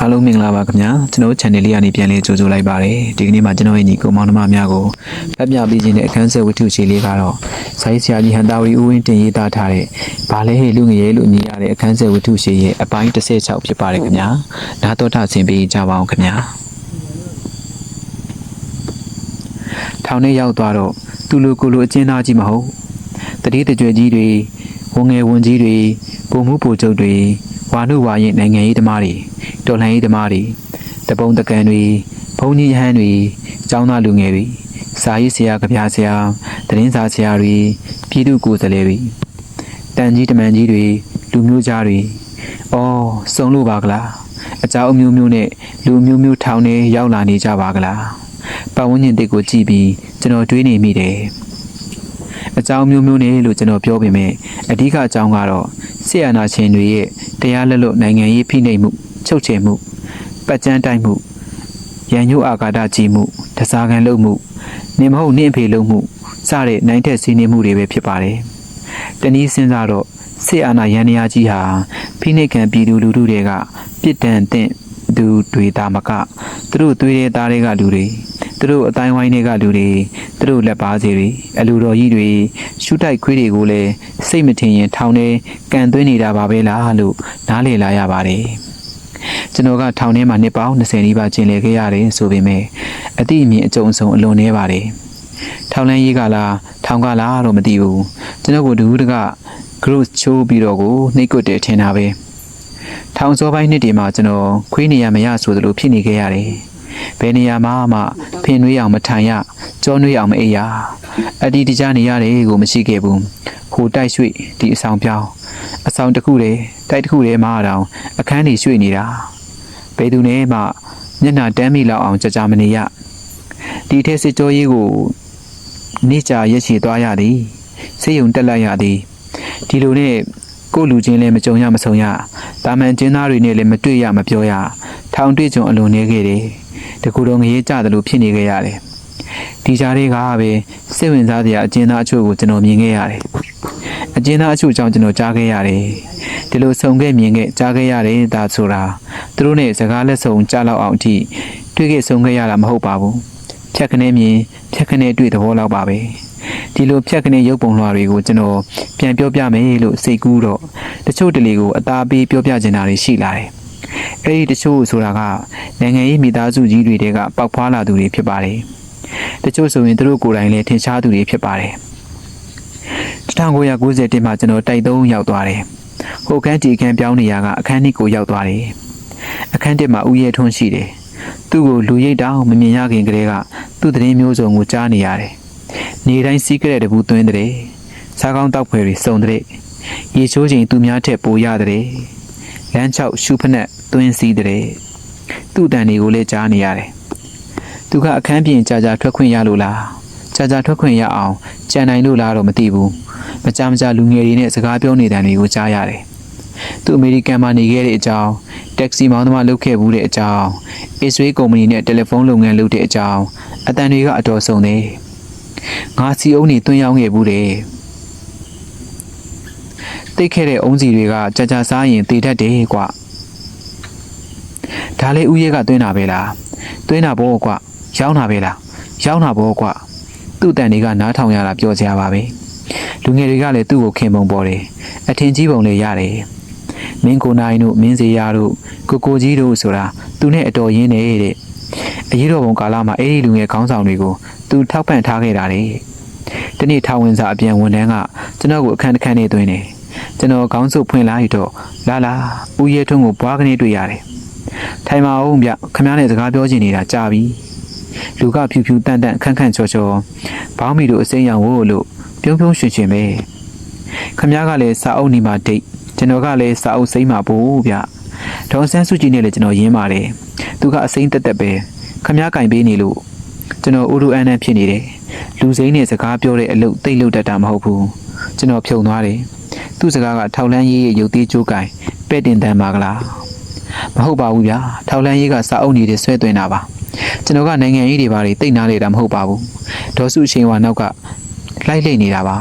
အားလုံးမင်္ဂလာပါခင်ဗျာကျွန်တော် channel လေးကနေပြန်လေးကြိုဆိုလိုက်ပါတယ်ဒီကနေ့မှာကျွန်တော်ရဲ့ညီကိုမောင်နှမများကိုဖတ်ပြပေးခြင်းတဲ့အခန်းဆက်ဝတ္ထုချီလေးကတော့ဆိုင်းဆရာကြီးဟန်တာဝီဦးဝင်းတင်ရေးသားထားတဲ့ဘာလဲဟေလူငရေလို့ညီရတဲ့အခန်းဆက်ဝတ္ထုချီရဲ့အပိုင်း16ဖြစ်ပါတယ်ခင်ဗျာနားတော်ထဆင်ပေးကြပါအောင်ခင်ဗျာထောင်ထဲရောက်သွားတော့သူလူကိုလူအကျဉ်းသားကြီးမဟုတ်တတိတကြွယ်ကြီးတွေဝန်ငယ်ဝန်ကြီးတွေပုံမှုပူချုပ်တွေ ဝါနုဝါရင်နိုင်ငံရေးသမားတွေတော်လှန်ရေးသမားတွေတပုံတကန်တွေဘုံကြီးရဟန်းတွေကျောင်းသားလူငယ်တွေစာရေးဆရာကဗျာဆရာသတင်းစာဆရာတွေပြည်သူကိုယ်စားလှယ်တွေတန်ကြီးတမန်ကြီးတွေလူမျိုးသားတွေအော်စုံလို့ပါကလားအကြောင်းအမျိုးမျိုးနဲ့လူမျိုးမျိုးထောင်နေရောက်လာနေကြပါကလားပတ်ဝန်းကျင်တစ်ကိုကြည့်ပြီးကျွန်တော်တွေးနေမိတယ် အကြောင်းမျိုးမျိုးနဲ့လို့ကျွန်တော်ပြောပေမဲ့အဓိကအကြောင်းကတော့ဆီယနာရှင်တွေရဲ့တရားလက်လွတ်နိုင်ငံရေးဖိနှိပ်မှုချုပ်ချယ်မှုပတ်ကြမ်းတိုက်မှုရန်ညို့အာကာဒကြီးမှုတစားကန်လုပ်မှုနေမဟုတ်နှင့်ဖေလုပ်မှုစတဲ့နိုင်တဲ့စီးနေမှုတွေပဲဖြစ်ပါတယ်။တနည်းစဉ်းစားတော့ဆီအာနာရန်ရာကြီးဟာဖိနှိပ်ခံပြည်သူလူထုတွေကပြစ်ဒဏ်တဲ့သူတွေတာမကသူတို့သွေးတဲ့သားတွေကလူတွေ သူတို့အတိုင်းဝိုင်းတွေကလူတွေသူတို့လက်ပါစီတွေအလူတော်ကြီးတွေရှုတိုက်ခွေးတွေကိုလည်းစိတ်မထင်ရင်ထောင်ထဲကန်သွင်းနေတာပါပဲလားလို့နားလည်လာရပါတယ်ကျွန်တော်ကထောင်ထဲမှာနှစ်ပေါင်း20နီးပါးကျင်လည်ခဲ့ရတယ်ဆိုပေမဲ့အတိအမြင်အကြုံအဆုံအလွန်နေပါတယ်ထောင်လန်းရေးကလားထောင်ကလားတော့မသိဘူးကျွန်တော်ကဒူးတက group ချိုးပြီးတော့ကိုနှိတ်ကွတယ်ထင်တာပဲထောင်စောပိုင်းနှစ်တည်းမှာကျွန်တော်ခွေးနေရမရဆိုသလိုဖြစ်နေခဲ့ရတယ် ဘယ်နေရာမှာမှဖင်နွေးအောင်မထိုင်ရကြောနွေးအောင်မအိပ်ရအတီးတကြနေရတယ်ကိုမရှိခဲ့ဘူးဟိုတိုက်ရွှေ့ဒီအဆောင်ပြောင်းအဆောင်တစ်ခုတည်းတိုက်တစ်ခုတည်းမှာတော့အခန်းကြီးရွှေ့နေတာဘယ်သူနဲ့မှမျက်နှာတမ်းမိလောက်အောင်ကြကြမနေရဒီထက်စစ်ကြောရေးကိုနေကြရက်ချီသွားရသည်စေယုံတက်လိုက်ရသည်ဒီလိုနဲ့ကိုယ့်လူချင်းလည်းမကြုံရမဆုံရတာမန်ကျင်းသားတွေနဲ့လည်းမတွေ့ရမပြောရထောင်တွေ့ကြုံအလွန်နေခဲ့တယ် တကူတော့ငရေကြတယ်လို့ဖြစ်နေခဲ့ရတယ်ဒီကြားတွေကပဲစိတ်ဝင်စားစရာအကျဉ်းသားအချို့ကိုကျွန်တော်မြင်ခဲ့ရတယ်အကျဉ်းသားအချို့ကြောင့်ကျွန်တော်ကြားခဲ့ရတယ်ဒီလိုဆုံခဲ့မြင်ခဲ့ကြားခဲ့ရတယ်ဒါဆိုတာသူတို့နဲ့စကားလက်ဆုံကြားလောက်အောင်အထိတွေ့ခဲ့ဆုံခဲ့ရတာမဟုတ်ပါဘူးဖြတ်ခနဲမြင်ဖြတ်ခနဲတွေ့သဘောလောက်ပါပဲဒီလိုဖြတ်ခနဲရုပ်ပုံလွှာတွေကိုကျွန်တော်ပြန်ပြောပြမယ်လို့စိတ်ကူးတော့တချို့တလေကိုအသာပေးပြောပြချင်တာတွေရှိလာတယ် အဲ့ဒီတချို့ဆိုတာကနိုင်ငံရေးမိသားစုကြီးတွေကပေါက်ဖွာလာသူတွေဖြစ်ပါတယ်တချို့ဆိုရင်သူတို့ကိုယ်တိုင်လည်းထင်ရှားသူတွေဖြစ်ပါတယ်1990မှာကျွန်တော်တိုက်သုံးရောက်သွားတယ်ဟိုကန်းတီကန်းပြောင်းနေရကအခန်းကြီးကိုရောက်သွားတယ်အခန်းတစ်မှာဥယေထွန်းရှိတယ်သူ့ကိုလူရိတ်တောင်မမြင်ရခင်ကတည်းကသူ့သတင်းမျိုးစုံကိုကြားနေရတယ်နေတိုင်းစီးကြတဲ့တပူသွင်းတဲ့စားကောင်းတောက်ဖွယ်တွေစုံတဲ့ရေချိုးချိန်သူများထက်ပိုရတဲ့လမ်းချောက်ရှုဖက်နဲ့ သွင်းစည်းတဲ့သူ့တန်တွေကိုလည်းကြားနေရတယ်သူကအခန်းပြင်ကြာကြာထွက်ခွင့်ရလို့လားကြာကြာထွက်ခွင့်ရအောင်ကြံနိုင်လို့လားတော့မသိဘူးမကြမကြလူငယ်တွေနဲ့စကားပြောနေတဲ့တွေကိုကြားရတယ်သူအမေရိကန်မှာနေခဲ့တဲ့အကြောင်းတက္ကစီမောင်းသမားလုပ်ခဲ့ဘူးတဲ့အကြောင်းအစ္စရေးကုမ္ပဏီနဲ့တယ်လီဖုန်းလုပ်ငန်းလုပ်တဲ့အကြောင်းအတန်တွေကအတော်ဆုံးတယ်ငါစီအုံးနေတွင်းရောက်ခဲ့ဘူးတယ်တိတ်ခဲ့တဲ့အုံးစီတွေကကြာကြာစားရင်တေတတ်တယ်ကွာ ဒါလေးဥရဲကတွင်းတာပဲလားတွင်းတာဘောကွာရောင်းတာပဲလားရောင်းတာဘောကွာသူ့တန်တွေကနားထောင်ရတာပြောစရာပါပဲလူငယ်တွေကလည်းသူ့ကိုခင်ပုံပေါ်တယ်အထင်ကြီးပုံလေးရတယ်မင်းကိုနိုင်တို့မင်းစီယာတို့ကိုကိုကြီးတို့ဆိုတာသူနဲ့အတော်ရင်းနေတဲ့အရေးတော်ပုံကာလမှာအဲ့ဒီလူငယ်ခေါင်းဆောင်တွေကိုသူထောက်ပံ့ထားခဲ့တာလေဒီနေ့ထောင်ဝင်စာအပြန်ဝန်တန်းကကျွန်တော်ကိုအခန်းတစ်ခန်းနဲ့တွင်းတယ်ကျွန်တော်ခေါင်းစုပ်ဖွင့်လိုက်တော့လာလာဦးရဲထွန်းကိုဘွားကနေတွေ့ရတယ် ထိုင်ပါအောင်ဗျခမည်းနဲ့စကားပြောချင်နေတာကြာပြီလူကဖြူဖြူတန်တန်ခန့်ခန့်ချောချောဘောင်းမီတို့အစိမ်းရောင်ဝို့လို့ပြုံးပြုံးရွှင်ရွှင်ပဲခမည်းကလည်းစာအုပ်နေမှာဒိတ်ကျွန်တော်ကလည်းစာအုပ်စိမ်းမှာပို့ဗျဒေါန်ဆန်းစုကြည်နဲ့လည်းကျွန်တော်ရင်းပါတယ်သူကအစိမ်းတက်တက်ပဲခမည်းကင်ပေးနေလို့ကျွန်တော်ဥရူအန်နဲ့ဖြစ်နေတယ်လူစိမ်းနဲ့စကားပြောတဲ့အလုပ်တိတ်လုပ်တတ်တာမဟုတ်ဘူးကျွန်တော်ဖြုံသွားတယ်သူ့စကားကထောက်လန်းရေးရဲ့ရုပ်သေးကြိုးကင်ပဲ့တင်တန်ပါကလား မဟုတ်ပါဘူးဗျာထောက်လန်းရေးကစာအုပ်နေတဲ့ဆွဲသွင်းတာပါကျွန်တော်ကနိုင်ငံရေးတွေဘာတွေတိတ်နားလေတာမဟုတ်ပါဘူးဒေါ်စုအချိန်ဝါနောက်ကလိုက်လိမ့်နေတာပါ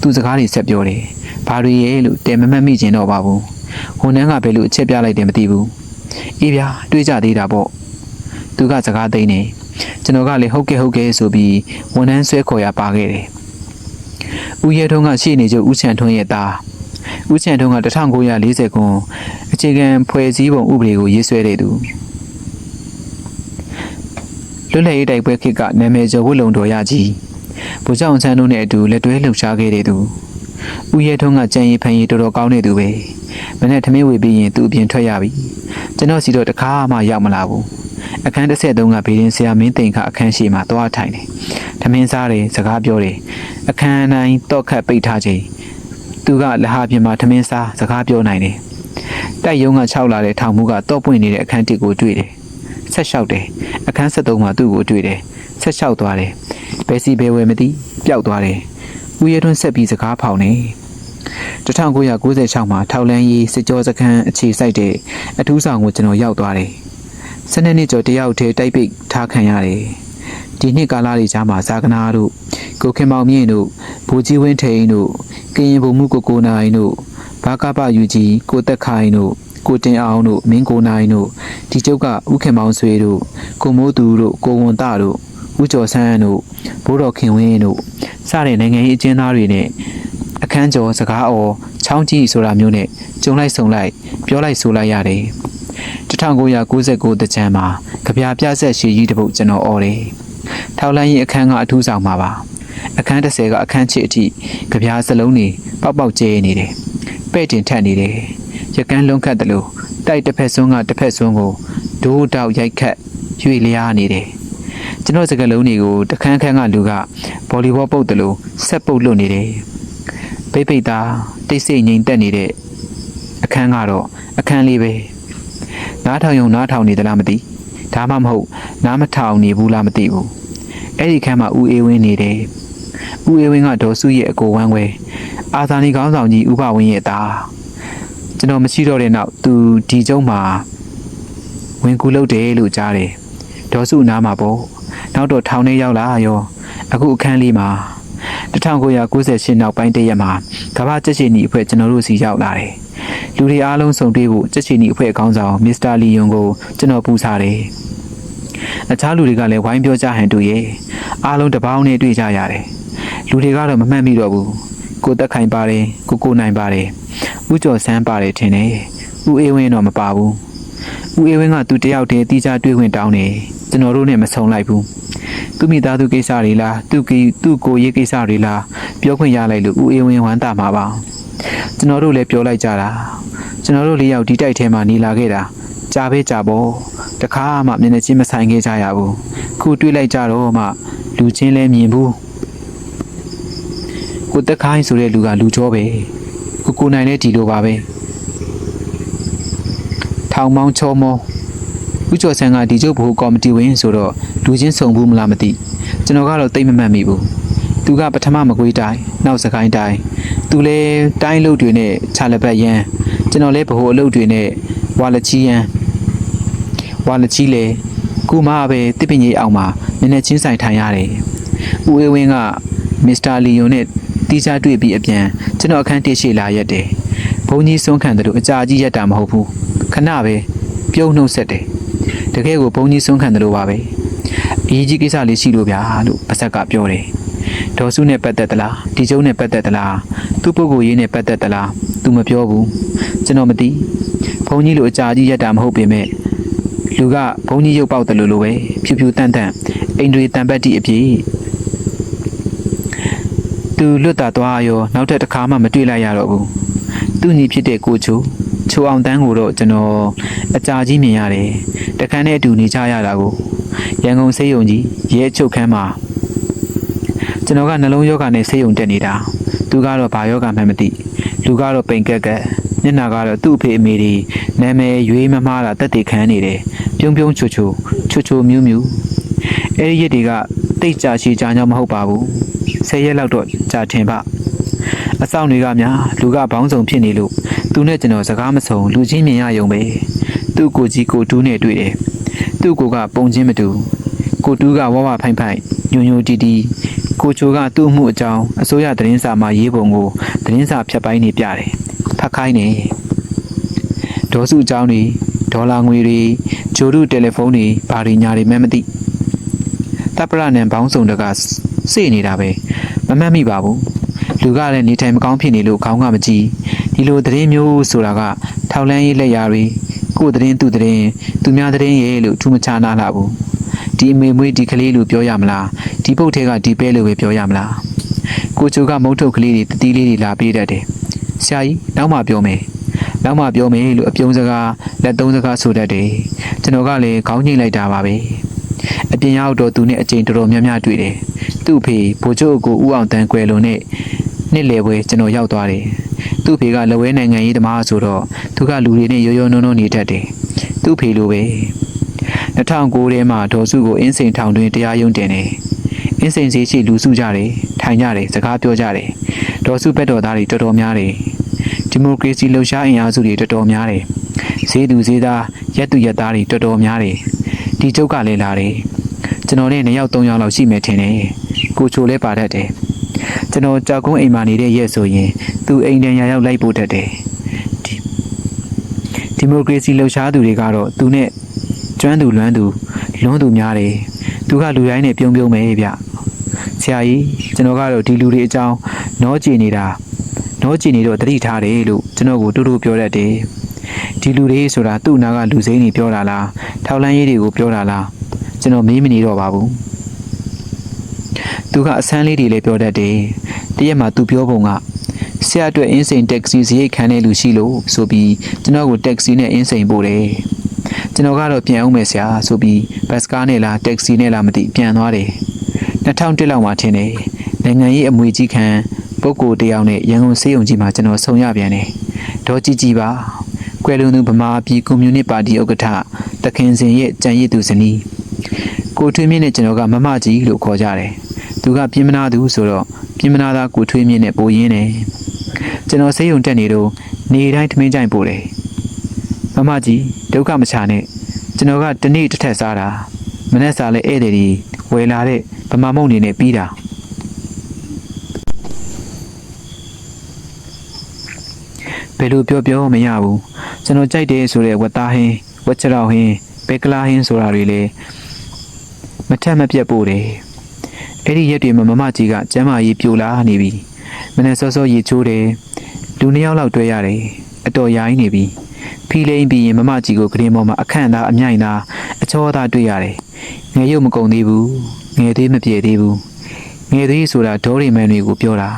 သူစကားတွေဆက်ပြောတယ်ဘာတွေရဲ့လို့တဲမမတ်မိကျင်တော့ပါဘူးဟိုနန်းကဘယ်လိုအချက်ပြလိုက်တယ်မသိဘူးအေးဗျာတွေးကြသေးတာပေါ့သူကစကားသိမ်းနေကျွန်တော်ကလည်းဟုတ်ကဲ့ဟုတ်ကဲ့ဆိုပြီးဝန်ထမ်းဆွဲခေါ်ရပါခဲ့တယ်ဦးရဲထုံးကရှေ့နေချုပ်ဦးချန်ထွန်းရဲ့သားဦးချန်ထွန်းက1940ခု အခြေခံဖွဲ့စည်းပုံဥပဒေကိုရေးဆွဲတဲ့သူလွတ်လပ်ရေးတိုက်ပွဲခေတ်ကနာမည်ကျော်ဝတ်လုံတော်ရကြီးဗိုလ်ချုပ်အောင်ဆန်းတို့နဲ့အတူလက်တွဲလှုပ်ရှားခဲ့တဲ့သူဦးရဲထုံးကကြံရည်ဖန်ရည်တော်တော်ကောင်းတဲ့သူပဲမနေ့ထမင်းဝေပြီးရင်သူအပြင်ထွက်ရပြီကျွန်တော်စီတော့တခါမှရောက်မလာဘူးအခန်းတစ်ဆက်သုံးကဘေးရင်ဆရာမင်းတိန်ခအခန်းရှိမှသွားထိုင်တယ်ထမင်းစားတယ်စကားပြောတယ်အခန်းတိုင်းတော့ခတ်ပိတ်ထားချိန်သူကလဟာပြင်မှာထမင်းစားစကားပြောနိုင်တယ် တိုက်ရုံးက6လာတဲ့ထောင်မှုကတော့ပွင့်နေတဲ့အခန်းတစ်ကိုတွေ့တယ်ဆက်လျှောက်တယ်အခန်း73မှာသူ့ကိုတွေ့တယ်ဆက်လျှောက်သွားတယ်ဘယ်စီဘယ်ဝယ်မသိပျောက်သွားတယ်ဦးရဲထွန်းဆက်ပြီးစကားဖောင်နေ1996မှာထောက်လန်းရေးစစ်ကြောစခန်းအခြေစိုက်တဲ့အထူးဆောင်ကိုကျွန်တော်ရောက်သွားတယ်။စနေနေ့ကျော်တယောက်တည်းတိုက်ပိတ်ထားခံရတယ်။ဒီနှစ်ကာလလေးကြားမှာဇာကနာတို့ကိုခင်မောင်မြင့်တို့ဘူကြီးဝင်းထိန်တို့ကရင်ဘုံမှုကိုကိုနိုင်တို့ ဘာကပယူကြီးကိုတက်ခိုင်တို့ကိုတင်အောင်တို့မင်းကိုနိုင်တို့ဒီကျုပ်ကဥခင်မောင်ဆွေတို့ကိုမိုးသူတို့ကိုဝန်တတို့ဦးကျော်ဆန်းတို့ဘိုးတော်ခင်ဝင်းတို့စတဲ့နိုင်ငံရေးအကျဉ်းသားတွေနဲ့အခန်းကျော်စကားအော်ချောင်းကြီးဆိုတာမျိုးနဲ့ကြုံလိုက်ဆုံလိုက်ပြောလိုက်ဆိုလိုက်ရတယ်1999တကြံမှာကြပြပြဆက်ရှိကြီးတစ်ပုတ်ကျွန်တော်អော်တယ်ထောက်လန်းရင်အခန်းကအထူးဆောင်မှာပါအခန်း30ကအခန်းချစ်အထိကြပြစလုံးတွေပေါက်ပေါက်ကျဲနေတယ် ပဲ့တင်ထက်နေတယ်ရကန်းလုံးခတ်တယ်လို့တိုက်တစ်ဖက်စွန်းကတစ်ဖက်စွန်းကိုဒိုးတောက်ရိုက်ခတ်ရွေလျားနေတယ်ကျွန်တော်စကလုံးတွေကိုတခန်းခန်းကလူကဗော်လီဘောပုတ်တယ်လို့ဆက်ပုတ်လွတ်နေတယ်ပိတ်ပိတ်သားတိတ်ဆိတ်ငြိမ်သက်နေတဲ့အခန်းကတော့အခန်းလေးပဲနားထောင်ယုံနားထောင်နေသလားမသိဒါမှမဟုတ်နားမထောင်နေဘူးလားမသိဘူးအဲ့ဒီခန်းမှာဦးအေးဝင်းနေတယ် ဦးအေးဝင်းကဒေါ်စုရဲ့အကိုဝမ်းခွဲအာသာနီကောင်းဆောင်ကြီးဥပဝင်းရဲ့သားကျွန်တော်မရှိတော့တဲ့နောက်သူဒီကျုံမှာဝင်ကူလုပ်တယ်လို့ကြားတယ်ဒေါ်စုနားမှာပေါ့နောက်တော့ထောင်ထဲရောက်လာရောအခုအခန်းလေးမှာ1998နောက်ပိုင်းတရက်မှာကမ္ဘာကြက်ချီနီအဖွဲ့ကျွန်တော်တို့စီရောက်လာတယ်။လူတွေအားလုံးစုံတွေ့ဖို့ကြက်ချီနီအဖွဲ့အကောင်းဆောင်မစ္စတာလီယွန်ကိုကျွန်တော်ပူစားတယ်။အခြားလူတွေကလည်းဝိုင်းပြောကြဟန်တူရဲ့အားလုံးတပေါင်းနဲ့တွေ့ကြရတယ်။ လူတွေကတော့မမှတ်မိတော့ဘူး။ကိုတက်ခိုင်ပါတယ်ကိုကိုနိုင်ပါတယ်။ဦးကျော်ဆန်းပါတယ်ထင်တယ်။ဦးအေးဝင်းတော့မပါဘူး။ဦးအေးဝင်းကသူတယောက်တည်းတီးခြားတွေ့ခွင့်တောင်းတယ်။ကျွန်တော်တို့နဲ့မဆုံလိုက်ဘူး။သူမိသားစုကိစ္စတွေလားသူကီသူ့ကိုရေးကိစ္စတွေလားပြောခွင့်ရလိုက်လို့ဦးအေးဝင်းဝမ်းတာမှာပါကျွန်တော်တို့လည်းပြောလိုက်ကြတာကျွန်တော်တို့လေးယောက်ဒီတိုက်ထဲမှာနေလာခဲ့တာကြာပဲကြာပေါ့တခါမှမျက်နှာချင်းမဆိုင်ခဲ့ကြရဘူးခုတွေ့လိုက်ကြတော့မှလူချင်းလည်းမြင်ဘူး ကိုတက်ခိုင်းဆိုတဲ့လူကလူကြောပဲကိုကိုနိုင်တဲ့ဒီလိုပါပဲထောင်မောင်းချောမောဦးကျော်ဆန်းကဒီကျုပ်ဘိုးကော်မတီဝင်ဆိုတော့လူချင်းစုံဘူးမလားမသိကျွန်တော်ကတော့တိတ်မမှတ်မိဘူးသူကပထမမကွေးတိုင်းနောက်စကိုင်းတိုင်းသူလဲတိုင်းလုတ်တွေနဲ့ခြာလပတ်ရန်ကျွန်တော်လဲဘိုးအလုတ်တွေနဲ့ဝါလချီရန်ဝါလချီလေကုမပဲတစ်ပင်ကြီးအောင်မှာနည်းနည်းချင်းဆိုင်ထိုင်ရတယ်ဦးအေးဝင်းကမစ္စတာလီယွန်နဲ့ တီးခြားတွေ့ပြီးအပြန်ကျွန်တော်အခန်းတစ်ရှိလာရက်တယ်ဘုန်းကြီးစွန့်ခံတယ်လို့အကြာကြီးရက်တာမဟုတ်ဘူးခဏပဲပြုံးနှုတ်ဆက်တယ်တကယ်ကိုဘုံကြီးစွန့်ခံတယ်လို့ပါပဲအရေးကြီးကိစ္စလေးရှိလို့ဗျာလို့ပါဇက်ကပြောတယ်ဒေါ်စုနဲ့ပတ်သက်သလားဒီကျုံနဲ့ပတ်သက်သလားသူ့ပုဂ္ဂိုလ်ရေးနဲ့ပတ်သက်သလားသူမပြောဘူးကျွန်တော်မသိဘုံကြီးလိုအကြာကြီးရက်တာမဟုတ်ပေမဲ့လူကဘုံကြီးရုပ်ပေါက်တယ်လို့လိုပဲဖြူဖြူတန့်တန့်အိန္ဒြေတန်ပတ်တိအပြည့် သူလွတ်တာသွားရောနောက်ထပ်တစ်ခါမှမတွေ့လိုက်ရတော့ဘူးသူ့ညီဖြစ်တဲ့ကိုချိုချိုအောင်တန်းကိုတော့ကျွန်တော်အကြာကြီးမြင်ရတယ်တခန်းနဲ့အတူနေကြရတာကိုရန်ကုန်စေယုံကြီးရဲချုပ်ခန်းမှာကျွန်တော်ကနှလုံးယောဂနဲ့စေယုံတက်နေတာသူကတော့ဘာယောဂမှန်းမသိလူကတော့ပိန်ကက်ကက်မျက်နှာကတော့သူ့အဖေအမေတွေနာမည်ရွေးမမှားတာတက်တေခံနေတယ်ပြုံးပြုံးချူချူချူချူမြူးမြူးအဲ့ဒီရက်တွေကတိတ်ကြရှိကြကြောင်မဟုတ်ပါဘူး ဆယ်ရက်လောက်တော့ကြာထင်ပါအဆောင်တွေကများလူကဘောင်းဆောင်ဖြစ်နေလို့သူနဲ့ကျွန်တော်စကားမဆုံလူချင်းမြင်ရယုံပဲသူ့ကိုကြီးကိုတူးနဲ့တွေ့တယ်သူ့ကိုကပုံချင်းမတူကိုတူးကဝဝဖိုင်ဖိုင်ညွညွတီတီကိုချိုကသူ့အမှုအကြောင်းအစိုးရသတင်းစာမှာရေးပုံကိုသတင်းစာဖြတ်ပိုင်းနေပြတယ်ဖတ်ခိုင်းနေဒေါ်စုအကြောင်းတွေဒေါ်လာငွေတွေဂျိုရုတယ်လီဖုန်းတွေဘာတွေညာတွေမှန်းမသိတပ်ပရနံဘောင်းစုံတက စေ့နေတာပဲမမှတ်မိပါဘူးလူကလည်းနေထိုင်မကောင်းဖြစ်နေလို့ခေါင်းကမကြည့်ဒီလိုသတင်းမျိုးဆိုတာကထောက်လန်းရေးလက်ရာတွေကိုယ်သတင်းသူသတင်းသူများသတင်းရဲ့လို့ထူးမခြားနာလာဘူးဒီအမေမွေးဒီကလေးလို့ပြောရမလားဒီပုတ်ထဲကဒီပဲလို့ပဲပြောရမလားကိုချိုကမုတ်ထုတ်ကလေးတွေတတိလေးတွေလာပေးတတ်တယ်ဆရာကြီးနောက်မှပြောမယ်နောက်မှပြောမယ်လို့အပြုံးစကားလက်သုံးစကားဆိုတတ်တယ်ကျွန်တော်ကလည်းခေါင်းငိမ့်လိုက်တာပါပဲ အပြင်ရောက်တော့သူနဲ့အချိန်တော်တော်များများတွေ့တယ်သူ့အဖေဘိုလ်ချုပ်အကိုဦးအောင်တန်းကွယ်လွန်နဲ့နှစ်လေပွဲကျွန်တော်ရောက်သွားတယ်သူ့အဖေကလဝဲနိုင်ငံရေးသမားဆိုတော့သူကလူတွေနဲ့ရိုးရိုးနှုံနှုံနေတတ်တယ်သူ့အဖေလိုပဲ2009ထဲမှာဒေါ်စုကိုအင်းစိန်ထောင်တွင်တရားရုံးတင်တယ်အင်းစိန်စီရှိလူစုကြတယ်ထိုင်ကြတယ်စကားပြောကြတယ်ဒေါ်စုဘက်တော်သားတွေတော်တော်များတယ်ဒီမိုကရေစီလှုပ်ရှားအင်အားစုတွေတော်တော်များတယ်။ဈေးသူဈေးသားရက်သူရက်သားတွေတော်တော်များတယ်။ ဒီကျုပ်ကလည်းလာတယ်။ကျွန်တော်နဲ့နှစ်ယောက်သုံးယောက်လောက်ရှိမယ်ထင်တယ်။ကိုချိုလည်းပါတတ်တယ်။ကျွန်တော်ကြောက်ကုန်းအိမ်မှာနေတဲ့ရက်ဆိုရင်သူအိမ်တန်ရာရောက်လိုက်ဖို့တတ်တယ်။ဒီဒီမိုကရေစီလှုပ်ရှားသူတွေကတော့သူနဲ့ကျွမ်းသူလွမ်းသူလွန်းသူများတယ်။သူကလူတိုင်းနဲ့ပြုံးပြုံးပဲဗျ။ဆရာကြီးကျွန်တော်ကတော့ဒီလူတွေအကြောင်းနောကြည်နေတာတော့ကြည်နေတော့တတိထားတယ်လို့ကျွန်တော်ကိုတူတူပြောတတ်တယ်။ ဒီလူတွေဆိုတာသူ့နာကလူစိမ်းတွေပြောတာလားထောက်လန်းရေးတွေကိုပြောတာလားကျွန်တော်မေးမနေတော့ပါဘူး။သူကအဆန်းလေးတွေလည်းပြောတတ်တယ်။တရက်မှသူပြောပုံကဆရာအတွက်အင်းစိန်တက်ဆီစရိတ်ခံတဲ့လူရှိလို့ဆိုပြီးကျွန်တော်ကိုတက်ဆီနဲ့အင်းစိန်ပို့တယ်။ကျွန်တော်ကတော့ပြန်အောင်မယ်ဆရာဆိုပြီးဘတ်စကားနဲ့လားတက်ဆီနဲ့လားမသိပြန်သွားတယ်။2001လောက်မှထင်တယ်။နိုင်ငံရေးအမွေကြီးခံပုဂ္ဂိုလ်တယောက်နဲ့ရန်ကုန်စေယုံကြီးမှာကျွန်တော်ဆုံရပြန်တယ်။ဒေါ်ကြီးကြီးပါ။ ကွယ်လွန်သူဗမာပြည်ကွန်မြူနတီပါတီဥက္ကဋ္ဌတခင်စင်ရဲ့ကြံရည်သူဇနီးကိုထွေးမြင့်နဲ့ကျွန်တော်ကမမကြီးလို့ခေါ်ကြတယ်။သူကပြင်းမနာသူဆိုတော့ပြင်းမနာသားကိုထွေးမြင့်နဲ့ပိုရင်းတယ်။ကျွန်တော်စေယုံတက်နေတော့နေတိုင်းထမင်းကြိုင်ပို့တယ်။မမကြီးဒုက္ခမချနဲ့ကျွန်တော်ကတနေ့တစ်ထက်စားတာမနေ့စားလဲဧည့်သည်တွေဝယ်လာတဲ့ဗမာမုံနေနဲ့ပြီးတာဘယ်လိုပြောပြောမရဘူး ကျွန်တော်ကြိုက်တယ်ဆိုတဲ့ဝတ်သားဟင်းဝတ်ချရောက်ဟင်းဘဲကလာဟင်းဆိုတာတွေလည်းမထက်မပြတ်ပို့တယ်အဲ့ဒီရက်တွေမှာမမကြီးကကျမ်းမာရေးပြိုလာနေပြီမနေ့စောစောရေချိုးတယ်လူနှစ်ယောက်လောက်တွေ့ရတယ်အတော်ရိုင်းနေပြီဖီလိန်ပြီးရင်မမကြီးကိုဂရင်ပေါ်မှာအခန့်သားအမြိုင်သားအချောသားတွေ့ရတယ်ငယ်ရုပ်မကုန်သေးဘူးငယ်သေးမပြေသေးဘူးငယ်သေးဆိုတာဒေါရီမန်တွေကိုပြောတာ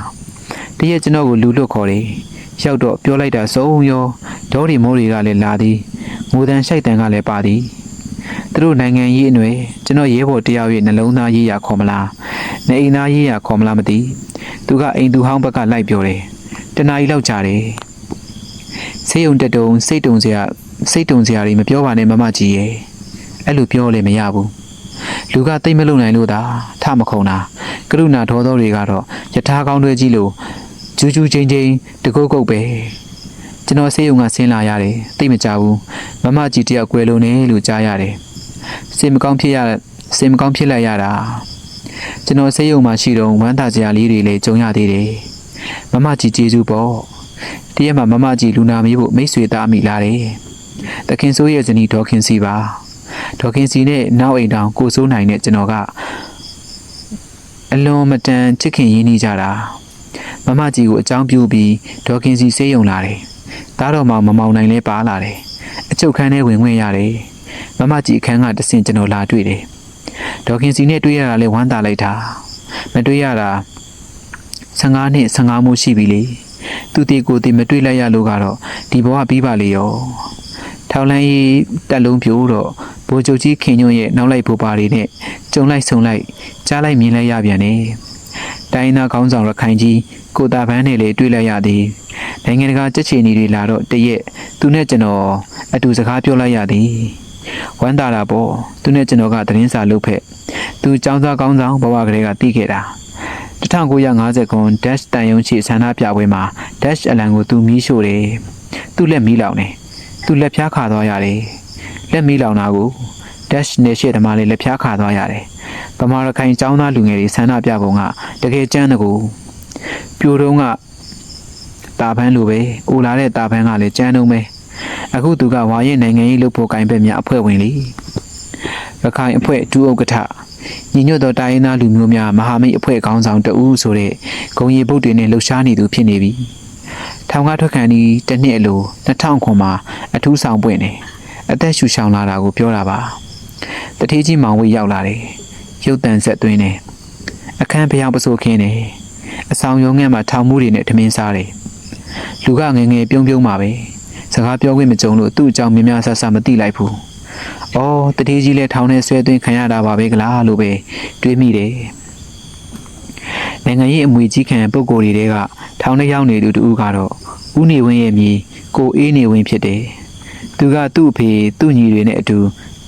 တရက်ကျွန်တော်ကိုလူလွတ်ခေါ်တယ် ရောက်တော့ပြောလိုက်တာစုံရောဒေါ်ဒီမိုးတွေကလည်းလာသည်ငိုတန်းရှိုက်တန်ကလည်းပါသည်သူတို့နိုင်ငံရေးအနွယ်ကျွန်တော်ရဲဘော်တယောက်ရဲ့နှလုံးသားရေးရခေါ်မလားနေအိမ်သားရေးရခေါ်မလားမသိသူကအိမ်သူဟောင်းဘက်ကလိုက်ပြောတယ်တနားကြီးလောက်ကြတယ်ဆေးရုံတက်တုံစိတ်တုံစရာစိတ်တုံစရာတွေမပြောပါနဲ့မမကြီးရဲ့အဲ့လိုပြောလည်းမရဘူးလူကတိတ်မလုံနိုင်လို့သာထမခုံတာကရုဏာဒေါသောတွေကတော့ယထာကောင်းတွေကြီးလို့ ကျူးကျူးချင်းချင်းတကုတ်ကုတ်ပဲကျွန်တော်ဆေးရုံကဆင်းလာရတယ်သိမကြဘူးမမကြီးတယောက်ကွယ်လုံးနေလို့ကြားရတယ်စေမကောင်းဖြစ်ရစေမကောင်းဖြစ်လိုက်ရတာကျွန်တော်ဆေးရုံမှာရှိတော့ဝမ်းသာစရာလေးတွေလည်းကြုံရသေးတယ်မမကြီးကျေးဇူးပေါ့တရက်မှာမမကြီးလူနာမေးဖို့မိတ်ဆွေသားမိလာတယ်တခင်ဆိုးရဲ့ဇနီးဒေါခင်စီပါဒေါခင်စီနဲ့နောက်အိမ်တောင်ကိုစိုးနိုင်နဲ့ကျွန်တော်ကအလွန်မတန်ချစ်ခင်ရင်းနှီးကြတာ မမကြီးကိုအကြောင်းပြုပြီးဒေါခင်စီဆေးရုံလာတယ်။ဒါတော့မှမမောင်နိုင်လဲပါလာတယ်။အချုပ်ခန်းထဲဝင်ဝင်ရတယ်။မမကြီးအခန်းကတဆင်ကျွန်တော်လာတွေ့တယ်။ဒေါခင်စီနဲ့တွေ့ရတာလဲဝမ်းသာလိုက်တာ။မတွေ့ရတာ15နှစ်15မိုးရှိပြီလေ။သူတီကိုတီမတွေ့လိုက်ရလို့ကတော့ဒီဘဝပြီးပါလေရော။ထောင်လန်းကြီးတက်လုံးပြိုးတော့ဘိုးချုပ်ကြီးခင်ညွန့်ရဲ့နောက်လိုက်ဖို့ပါတွေနဲ့ကြုံလိုက်ဆုံလိုက်ကြားလိုက်မြင်လိုက်ရပြန်တယ်။ တိုင်းသားခေါင်းဆောင်ရခိုင်ကြီးကိုတာပန်းနဲ့လေတွေ့လိုက်ရသည်နိုင်ငံတကာကြက်ချီနီတွေလာတော့တရက်သူနဲ့ကျွန်တော်အတူစကားပြောလိုက်ရသည်ဝမ်းသာတာပေါ့သူနဲ့ကျွန်တော်ကသတင်းစာလုပ်ဖက်သူចောင်းသားကောင်းဆောင်ဘဝကလေးကတီးခဲ့တာ1950ခု dash တန်ယုံချီဆန္ဒပြပွဲမှာ dash အလံကိုသူမီးရှို့တယ်သူလက်မီးလောင်တယ်သူလက်ဖြားခါသွားရတယ်လက်မီးလောင်တာကို dash နဲ့ရှေ့သမားလေးလက်ဖြားခါသွားရတယ်ဗမာရခိုင်ចောင်းသားလူငယ်တွေဆန္ဒပြပုံကတကယ်ကြမ်းတကူပြိုတုံးကတာပန်းလိုပဲအိုလာတဲ့တာပန်းကလည်းကြမ်းတုံးပဲအခုသူကဝါရင်နိုင်ငံရေးလုပ်ဖို့ကင်ဘက်များအဖွဲ့ဝင်လေရခိုင်အဖွဲ့ဒူဥက္ကဋ္ဌညီညွတ်သောတိုင်းရင်းသားလူမျိုးများမဟာမိတ်အဖွဲ့ခေါင်းဆောင်တဦးဆိုတဲ့ဂုံရီဘုတ်တွေနဲ့လှုပ်ရှားနေသူဖြစ်နေပြီထောင်ကထွက်ခံဒီတစ်နှစ်အလို2000ခွန်မှာအထူးဆောင်ပွင့်တယ်အသက်ရှူရှောင်လာတာကိုပြောတာပါ တထေးကြီးမောင်ဝေးရောက်လာတယ်ရုပ်တံဆက်သွင်းတယ်အခန်းဖျောင်းပစိုးခင်းတယ်အဆောင်ရုံးငယ်မှာထောင်မှုတွေနဲ့ထမင်းစားတယ်လူကငယ်ငယ်ပြုံးပြုံးပါပဲစကားပြောခွင့်မကြုံလို့သူ့အကြောင်းများများဆဆမသိလိုက်ဘူး။အော်တတိကြီးလည်းထောင်ထဲဆွဲသွင်းခံရတာပါပဲကလားလို့ပဲတွေးမိတယ်။နိုင်ငံရေးအမွေကြီးခံပုံကိုယ်တွေကထောင်ထဲရောက်နေသူတူကတော့ဦးနေဝင်းရဲ့မြေကိုအေးနေဝင်းဖြစ်တယ်။သူကသူ့အဖေသူ့ညီတွေနဲ့အတူ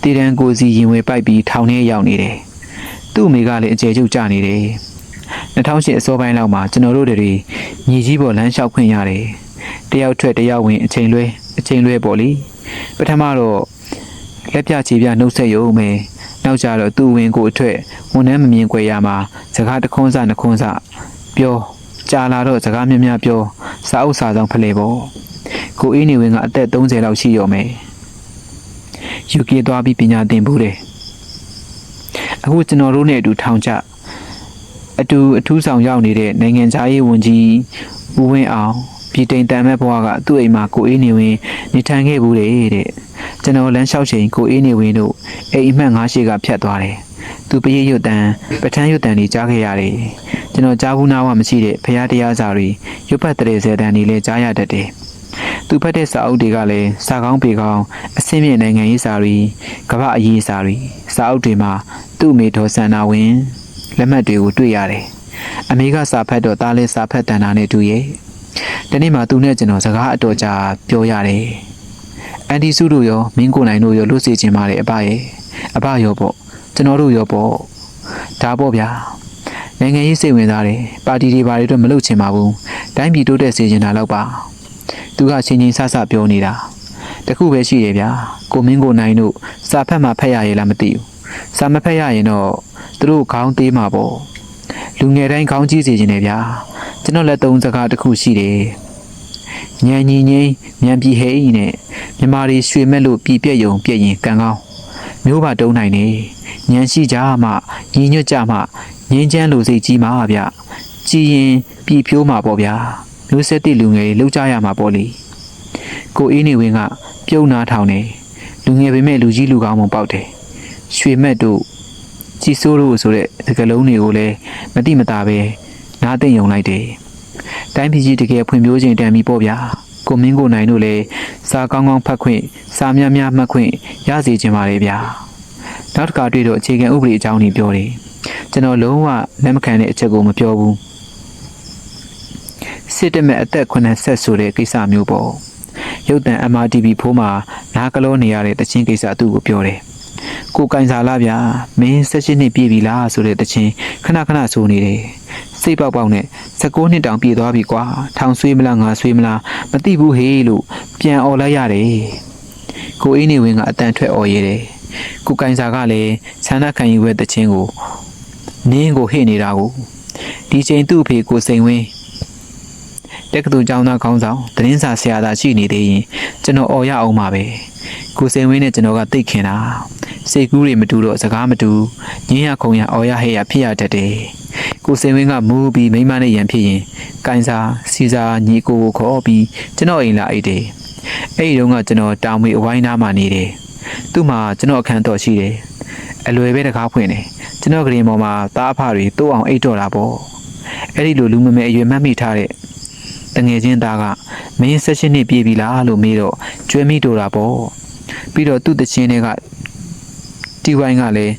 တည်တန်းကိုစီရင်ဝယ်ပိုက်ပြီးထောင်ထဲရောက်နေတယ်။သူ့အမေကလည်းအကျယ်ကျုပ်ကြနေတယ်။2008အစောပိုင်းလောက်မှာကျွန်တော်တို့တွေညီကြီးပေါ်လမ်းလျှောက်ခွင့်ရတယ်။တယောက်ထွက်တယောက်ဝင်အချိန်လွဲအချိန်လွဲပေါ့လေ။ပထမတော့လက်ပြချီပြနှုတ်ဆက်ရုံပဲ။နောက်ကြတော့သူ့ဝင်ကိုအထွက်ဝန်ထမ်းမမြင်ကြွယ်ရမှာစကားတစ်ခွန်းစနှစ်ခွန်းစပြောကြာလာတော့စကားများများပြောစာအုပ်စာဆောင်ဖလှယ်ပေါ့။ကိုအေးနေဝင်ကအသက်30လောက်ရှိရောမယ်။ UK သွားပြီးပညာသင်ဖို့တယ်။အခုကျွန်တော်တို့နဲ့အတူထောင်ချအတူအထူးဆောင်ရောက်နေတဲ့နိုင်ငံသားရေးဝန်ကြီးဦးဝင်းအောင်ပြည်တိန်တန်မဲ့ဘွားကသူ့အိမ်မှာကိုအေးနေဝင်နေထိုင်ခဲ့ဘူးတဲ့တဲ့ကျွန်တော်လမ်းလျှောက်ချိန်ကိုအေးနေဝင်တို့အိမ်အမှတ်၅ရှိကဖြတ်သွားတယ်သူပရိတ်ရွတ်တန်ပထန်းရွတ်တန်တွေကြားခဲ့ရတယ်ကျွန်တော်ကြားဘူးနာဝမရှိတဲ့ဖရားတရားစာတွေရွတ်ဖတ်တဲ့ဇေတန်တွေလည်းကြားရတတ်တယ် သူဖတ်တဲ့စာအုပ်တွေကလည်းစာကောင်းပေကောင်းအစင်းမြင့်နိုင်ငံရေးစာတွေကမ္ဘာအရေးစာတွေစာအုပ်တွေမှာသူ့အမေတော်ဆန္ဒဝင်လက်မှတ်တွေကိုတွေ့ရတယ်။အမေကစာဖတ်တော့သားလေးစာဖတ်တန်တာနဲ့တူရဲ့။ဒီနေ့မှသူနဲ့ကျွန်တော်စကားအတော်ကြာပြောရတယ်။အန်ဒီစုတို့ရောမင်းကိုနိုင်တို့ရောလွတ်စေချင်ပါတယ်အဖရဲ့။အဖရောပေါ့ကျွန်တော်တို့ရောပေါ့။ဒါပေါ့ဗျာ။နိုင်ငံရေးစိတ်ဝင်စားတယ်။ပါတီတွေဘာတွေတော့မလုပ်ချင်ပါဘူး။တိုင်းပြည်တိုးတက်စေချင်တာတော့ပါ။ သူကချင်းချင်းဆဆပြောနေတာ။တခုပဲရှိတယ်ဗျာ။ကိုမင်းကိုနိုင်တို့စာဖတ်မှဖတ်ရရဲ့လားမသိဘူး။စာမဖတ်ရရင်တော့သူတို့ခေါင်းသေးမှာပေါ့လူငယ်တိုင်းခေါင်းကြီးစေခြင်းနဲ့ဗျာကျွန်တော်လက်သုံးစကားတစ်ခုရှိတယ်ညံညီငိမ့်ညံပြီဟဲဤနဲ့မြမာရီရွှေမဲ့လို့ပြည်ပြက်ယုံပြက်ရင်ကံကောင်းမျိုးပါတုံးနိုင်နေညံရှိကြမှညီညွတ်ကြမှငင်းချမ်းလို့စိတ်ကြီးမှာဗျကြည်ရင်ပြည်ဖြိုးမှာပေါ့ဗျာ မျိုးဆက်တဲ့လူငယ်တွေလှုပ်ကြရမှာပေါ့လေကိုအေးနေဝင်းကပြုံးနာထောင်နေလူငယ်ပေမဲ့လူကြီးလူကောင်းမပေါက်တယ်ရွှေမက်တို့ကြည်စိုးတို့ဆိုတဲ့စကလုံးတွေကိုလည်းမတိမတာပဲနားသိမ့်ယုံလိုက်တယ်။တိုင်းပြည်ကြီးတကယ်ဖွံ့ဖြိုးခြင်းတန်ပြီပေါ့ဗျာ။ကိုမင်းကိုနိုင်တို့လည်းစာကောင်းကောင်းဖတ်ခွင့်စာများများမှတ်ခွင့်ရစေခြင်းပါလေဗျာ။နောက်တစ်ခါတွေ့တော့အခြေခံဥပဒေအကြောင်းကြီးပြောတယ်။ကျွန်တော်လုံးဝလက်မခံတဲ့အချက်ကိုမပြောဘူး။ စစ်တမဲ့အသက်80ဆိုတဲ့ကိစ္စမျိုးပေါ့။ရုပ်တံ MRTV ဖိုးမှာနားကလောနေရတဲ့တချင်းကိစ္စသူ့ကိုပြောတယ်။ကိုကင်စာလာဗျာမင်း16နှစ်ပြည့်ပြီလားဆိုတဲ့တခြင်းခဏခဏဆိုနေတယ်စိတ်ပေါက်ပေါက်နဲ့16နှစ်တောင်ပြည့်သွားပြီကွာထောင်ဆွေးမလားငါဆွေးမလားမသိဘူးဟေးလို့ပြန်អော်လိုက်ရတယ်ကိုအင်းနေဝင်ကအတန်ထွက်អော်ရတယ်ကိုကင်စာကလည်းဆန္ဒခံယူတဲ့တခြင်းကိုနင်းကိုဟိနေတာကိုဒီချိန်သူ့အဖေကိုစိန်ဝင်း တက္ကသိုလ်ကျောင်းသားခေါင်းဆောင်သတင်းစာဆရာသာရှိနေသေးရင်ကျွန်တော်អော်ရအောင်ပါပဲကိုစိန်ဝင်းနဲ့ကျွန်တော်ကသိတ်ခင်တာစိတ်ကူးတွေမတူတော့စကားမတူညင်းရခုံရအော်ရဟဲ့ရဖြစ်ရတတ်တယ်ကိုစိန်ဝင်းကမူးပြီးမိမနဲ့ရန်ဖြစ်ရင်ကန်စာစီစာညီကိုကိုခေါ်ပြီးကျွန်တော်အိမ်လာအိတ်တယ်အဲ့ဒီတော့ကကျွန်တော်တောင်မေအဝိုင်းသားမှနေတယ်သူ့မှာကျွန်တော်အခန်းတော်ရှိတယ်အလွယ်ပဲတကားဖွင့်တယ်ကျွန်တော်ကလေးပေါ်မှာသားအဖတွေတိုးအောင်အိတ်တော်တာပေါ့အဲ့ဒီလိုလူမမဲအရွယ်မှတ်မိထားတဲ့ တငယ်ချင်းသားကမင်း၁၈နှစ်ပြည့်ပြီလားလို့မေးတော့ကျွဲမိတိုတာပေါ့ပြီးတော့သူ့တချင်းတွေကတီဝိုင်းကလည်း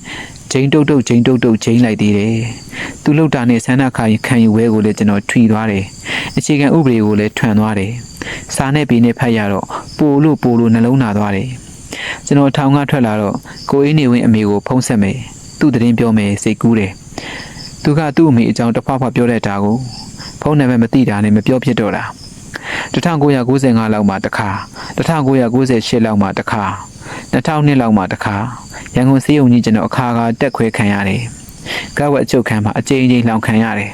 ဂျိန်တုတ်တုတ်ဂျိန်တုတ်တုတ်ဂျိန်လိုက်သေးတယ်သူလှုပ်တာနဲ့ဆန္ဒခါခံယူဝဲကိုလည်းကျွန်တော်ထွီသွားတယ်အခြေခံဥပဒေကိုလည်းထွန်သွားတယ်စာနဲ့ပေနဲ့ဖတ်ရတော့ပိုလို့ပိုလို့နှလုံးနာသွားတယ်ကျွန်တော်ထောင်ကထွက်လာတော့ကိုအေးနေဝင်းအမေကိုဖုံးဆက်မယ်သူ့တရင်ပြောမယ်စိတ်ကူးတယ်သူကသူ့အမေအကြောင်းတစ်ဖက်ဖက်ပြောတဲ့တာကို ဖုန်းနံပါတ်မသိတာနဲ့မပြောဖြစ်တော့တာ1995လောက်မှာတစ်ခါ1998လောက်မှာတစ်ခါ2002လောက်မှာတစ်ခါရန်ကုန်စေးုံကြီးကျွန်တော်အခါကတက်ခွဲခံရတယ်။ကောက်ဝက်အချုပ်ခန်းမှာအကြိမ်ကြိမ်လောင်ခံရတယ်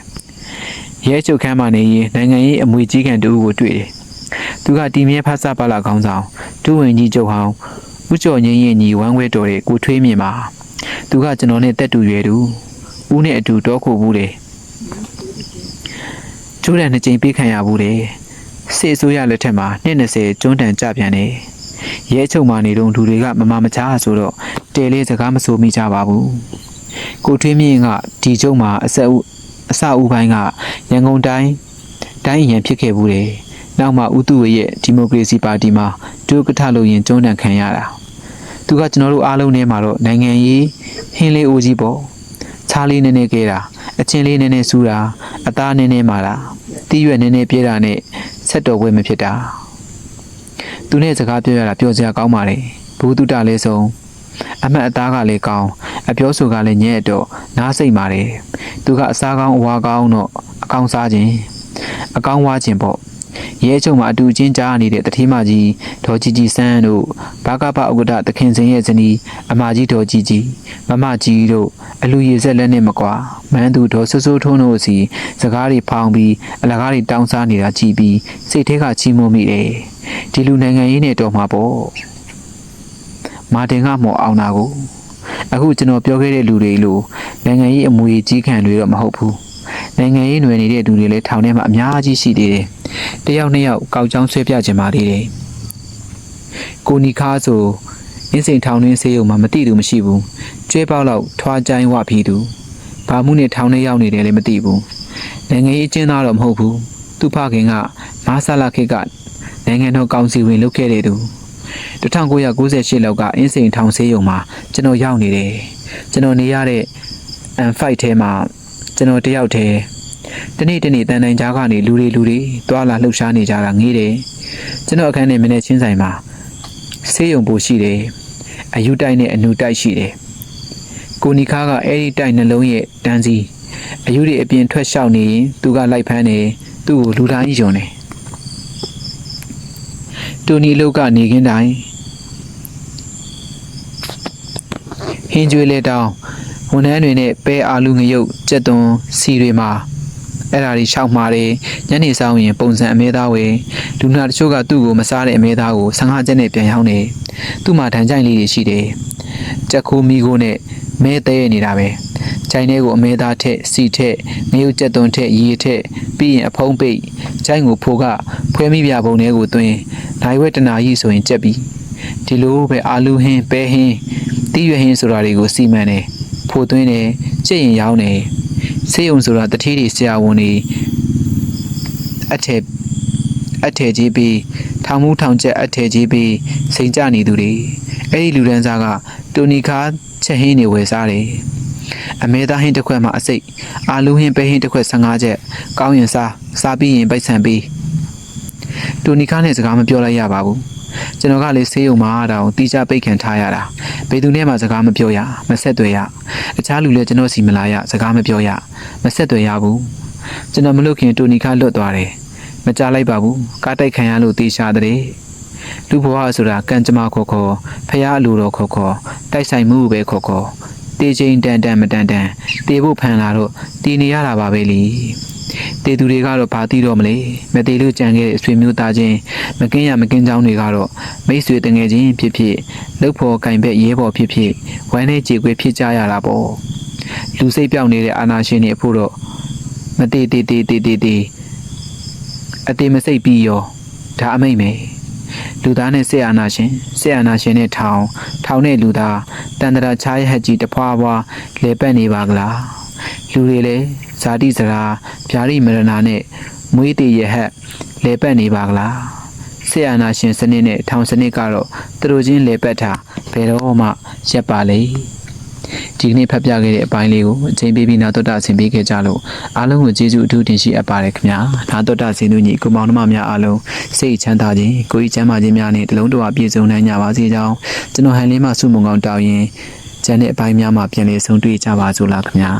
။ရဲချုပ်ခန်းမှာနေရင်နိုင်ငံရေးအမွေကြီးခံတူကိုတွေ့တယ်။သူကတီမြဲဖတ်စာပါလာခေါင်းဆောင်ဒုဝင်ကြီးချုပ်ဟောင်းဦးကျော်ငင်းရင်ညီဝမ်းခွဲတော်တဲ့ကိုထွေးမြင့်ပါသူကကျွန်တော်နဲ့တက်တူရွယ်သူဦးနဲ့အတူတောခုဘူးတယ် ကျိုးတဲ့နှစ်ကြိမ်ပေးခံရဘူးတယ်စစ်အစိုးရလက်ထက်မှာနှစ်20ကျွန်းတန်ကြပြန်တယ်ရဲချုပ်မှနေတော့လူတွေကမမမချားဆိုတော့တဲလေးစကားမဆိုမိကြပါဘူးကိုထွေးမြင့်ကဒီကျုံမှာအဆက်ဦးအစဦးပိုင်းကရန်ကုန်တိုင်းတိုင်းရန်ဖြစ်ခဲ့ဘူးတယ်နောက်မှဦးသူဝရဲ့ဒီမိုကရေစီပါတီမှာဒုက္ကထလို့ရင်ကျွန်းတန်ခံရတာသူကကျွန်တော်တို့အားလုံးထဲမှာတော့နိုင်ငံရေးဟင်းလေးအိုးကြီးပေါ့ ခြားလေးနည်းနည်းကဲတာအချင်းလေးနည်းနည်းစူးတာအသားနည်းနည်းမာတာတီးရွက်နည်းနည်းပြဲတာနဲ့ဆက်တော်ပွဲမဖြစ်တာသူနဲ့စကားပြောရတာပြောစရာကောင်းပါလေဘုသူတလည်းဆုံးအမတ်အသားကလည်းကောင်းအပြောဆိုကလည်းညဲ့တော့နားစိတ်ပါတယ်သူကအစားကောင်းအဝါကောင်းတော့အကောင်းစားခြင်းအကောင်းဝါခြင်းပေါ့ ရဲချုံမှာအတူချင်းကြားနေတဲ့တတိမကြီးဒေါ်ကြီးကြီးစန်းတို့ဘာကပဥက္ကဋ္ဌသခင်စင်ရဲ့ဇနီးအမကြီးဒေါ်ကြီးကြီးမမကြီးတို့အလူရည်ဆက်လက်နဲ့မကွာမန်းသူဒေါ်ဆွဆိုးထုံးတို့စီစကားတွေဖောင်းပြီးအလကားတွေတောင်းစားနေတာကြည်ပြီးစိတ်ထဲကချီးမွမ်းမိတယ်ဒီလူနိုင်ငံရေးနဲ့တော့မှာပေါ့မာတင်ကမော်အောင်တာကိုအခုကျွန်တော်ပြောခဲ့တဲ့လူတွေလိုနိုင်ငံရေးအမွေကြီးခံတွေတော့မဟုတ်ဘူး နိုင်ငံရေးຫນွယ်နေတဲ့လူတွေလည်းထောင်ထဲမှာအများကြီးရှိသေးတယ်တယောက်နှစ်ယောက်ကောက်ချောင်းဆွဲပြခြင်းပါသေးတယ်ကိုနီခါဆိုအင်းစိန်ထောင်တွင်းဆေးရုံမှာမတိသူမရှိဘူးကျွဲပေါက်လောက်ထွားကြိုင်းဝဖီသူဘာမှုနဲ့ထောင်ထဲရောက်နေတယ်လည်းမသိဘူးနိုင်ငံရေးအကျဉ်းသားတော့မဟုတ်ဘူးသူ့ဖခင်ကမာဆာလာခေတ်ကနိုင်ငံတော်ကောင်စီဝင်လုပ်ခဲ့တဲ့သူ1998လောက်ကအင်းစိန်ထောင်ဆေးရုံမှာကျွန်တော်ရောက်နေတယ်ကျွန်တော်နေရတဲ့အန်ဖိုက်ထဲမှာ ကျွန်တော်တယောက်တည်းတနေ့တနေ့တန်တန်ကြားကနေလူတွေလူတွေတွာလာလှုပ်ရှားနေကြတာငေးတယ်ကျွန်တော်အခန်းထဲမနေ့ချင်းဆိုင်မှာဆေးရုံပိုရှိတယ်အယူတိုက်နဲ့အနူတိုက်ရှိတယ်ကိုနီခါကအဲ့ဒီတိုက်နှလုံးရဲ့တန်းစီအယူတွေအပြင်ထွက်လျှောက်နေရင်သူကလိုက်ဖမ်းတယ်သူ့ကိုလူသားကြီးယုံတယ်တူနီလုတ်ကနေခင်းတိုင်းဟင်းကျွေးလဲတောင်း ဝန်ထမ်းတွေနဲ့ပဲအာလူငရုတ်ကြက်သွန်စီတွေမှာအဲ့ဒါတွေရှောက်မှာတယ်ညနေဆောင်ရင်ပုံစံအမဲသားဝယ်လူနာတချို့ကသူ့ကိုမစားတဲ့အမဲသားကို15ကျက်နဲ့ပြန်ရောင်းတယ်သူ့မှာဒဏ်ကြိုင်လေးတွေရှိတယ်ကြက်ခိုးမီကိုနဲ့မဲသေးနေတာပဲကြိုင်ထဲကိုအမဲသားထက်စီထက်ငရုတ်ကြက်သွန်ထက်ရေထက်ပြီးရင်အဖုံးပိတ်ကြိုင်ကိုဖိုးကဖွဲမိပြပုံထဲကိုသွင်းနိုင်ဝဲတနာကြီးဆိုရင်ကြက်ပြီဒီလိုပဲအာလူဟင်းပဲဟင်းတီးရွဟင်းဆိုတာတွေကိုစီမံတယ် ဖိုသွင်းတယ်ကြက်ရင်ရောင်းတယ်ဆေးရုံဆိုတာတတိတွေဆရာဝန်တွေအထက်အထည်ကြီးပြီးထောင်မှုထောင်ချက်အထည်ကြီးပြီးစိန်ကြနေသူတွေအဲ့ဒီလူဒန်းစားကတူနီကာချက်ဟင်းတွေဝယ်စားတယ်အမဲသားဟင်းတစ်ခွက်မှာအစိတ်အာလူဟင်းပဲဟင်းတစ်ခွက်15ချက်ကောင်းရင်စားစားပြီးရင်ပိုက်ဆံပြီးတူနီကာနဲ့စကားမပြောလိုက်ရပါဘူး ကျွန်တော်ကလည်းဆေးရုံမှာတောင်တီးကြပိတ်ခံထားရတာဘယ်သူနဲ့မှစကားမပြောရမဆက်သွယ်ရအခြားလူလည်းကျွန်တော်စီမလာရစကားမပြောရမဆက်သွယ်ရဘူးကျွန်တော်မလုပ်ခင်တူနီခလွတ်သွားတယ်မကြလိုက်ပါဘူးကားတိုက်ခံရလို့တေးရှာတဲ့လူဘဝဆိုတာကံကြမ္မာခေါ်ခေါ်ဖះအလိုတော်ခေါ်ခေါ်တိုက်ဆိုင်မှုပဲခေါ်ခေါ်တေးချင်းတန်တန်မတန်တန်တေးဖို့ဖန်လာတော့တည်နေရတာပါပဲလी တေသူတွေကတော့ဘာသိတော့မလဲမတေလို့ကြံခဲ့တဲ့ဆွေမျိုးသားချင်းမကင်းရမကင်းချောင်းတွေကတော့မိတ်ဆွေတငယ်ချင်းဖြစ်ဖြစ်လှုပ်ဖို့ကင်ဘက်ရဲဘော်ဖြစ်ဖြစ်ဝမ်းနဲ့ကြေကွေးဖြစ်ကြရတာပေါ့လူစိတ်ပြောင်းနေတဲ့အာနာရှင်တွေအဖို့တော့မတေတေတေတေတေတေအတေမစိတ်ပြီးရောဒါအမိတ်မယ်လူသားနဲ့ဆေးအာနာရှင်ဆေးအာနာရှင်နဲ့ထောင်ထောင်နဲ့လူသားတန်တရာချားရဟက်ကြီးတဖွာဖွာလဲပတ်နေပါကလား လူတွေလည်းဇာတိစရာဗျာတိမရဏနဲ့မွေးတည်ရဟက်လဲပတ်နေပါကလားဆေးအာနာရှင်စနစ်နဲ့ထောင်စနစ်ကတော့သူတို့ချင်းလဲပတ်တာဘယ်တော့မှရက်ပါလေဒီကနေ့ဖတ်ပြခဲ့တဲ့အပိုင်းလေးကိုအချိန်ပေးပြီးနာတော်တာဆင်ပေးခဲ့ကြလို့အားလုံးကိုကျေးဇူးအထူးတင်ရှိအပ်ပါတယ်ခင်ဗျာနာတော်တာဆင်သူညီကိုမောင်နှမများအားလုံးစိတ်ချမ်းသာခြင်းကိုယ်ကြီးချမ်းသာခြင်းများနဲ့တလုံးတော်အပြည့်စုံနိုင်ကြပါစေကြောင်းကျွန်တော်ဟန်လေးမှဆုမွန်ကောင်းတောင်းရင်ကျန်တဲ့အပိုင်းများမှာပြန်လည်ဆုံတွေ့ကြပါစို့လားခင်ဗျာ